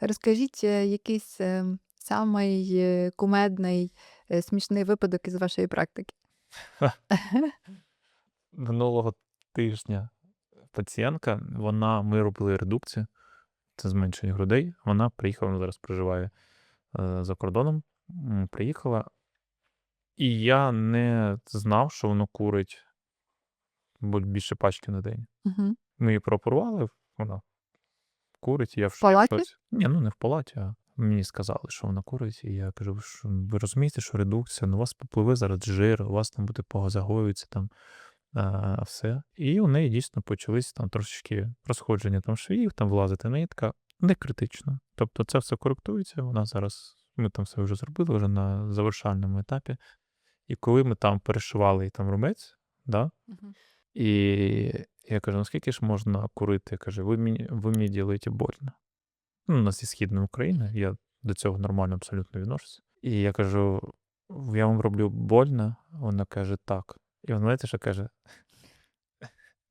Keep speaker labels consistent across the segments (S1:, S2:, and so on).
S1: Розкажіть, е, якийсь, ем, самий, е, кумедний, е, смішний випадок із вашої практики.
S2: Минулого тижня пацієнтка, вона ми робили редукцію, це зменшення грудей. Вона приїхала, вона зараз проживає, е, за кордоном. М, приїхала, і я не знав, що воно курить більше пачки на день.
S1: Мгм.
S2: Ми її прооперували, вона курить, я в
S1: палаті?
S2: шоці. Ні, ну не в палаті, а мені сказали, що вона курить, і я кажу: "Ви що, ви розумієте, що редукція, ну у вас попливе зараз жир, у вас там буде позагоюється там, а, все". І у неї дійсно почались там трошечки розходження там швів, там влазити нитка. Не критично. Тобто це все коректується. Вона зараз ми там все вже зробили, вже на завершальному етапі. І коли ми там перешивали там рубець, да,
S1: Мгм.
S2: і я кажу: "Ну скільки ж можна курити?" Каже: "Ви мені ви мені делаете больно". Ну, у нас зі Східної України, я до цього нормально абсолютно відношуся. І я кажу: "Я вам роблю больно?" Вона каже: "Так". І вона знаєте, що каже?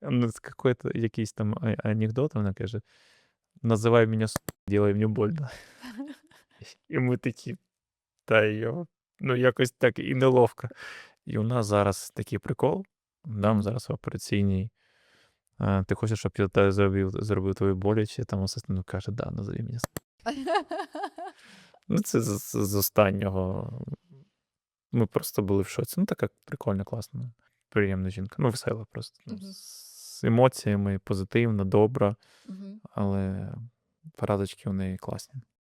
S2: Какой-то якийсь там анекдот, вона каже: "Називай мене с делай мне больно". І ми такі: "Та йо". Ну, якось так і неловко. І у нас зараз такий прикол. Нам зараз в операційній, "Ти хочеш, щоб я зробив зробив тобі боляче?" Там асистент каже: "Да, назови мене с". Ну, це з з останнього. Ми просто були в шоці. Ну, така прикольна, класна, приємна жінка. Ну, весела просто. Ну, з емоціями, позитивна, добра,
S1: Мгм.
S2: але порадочки у неї класні.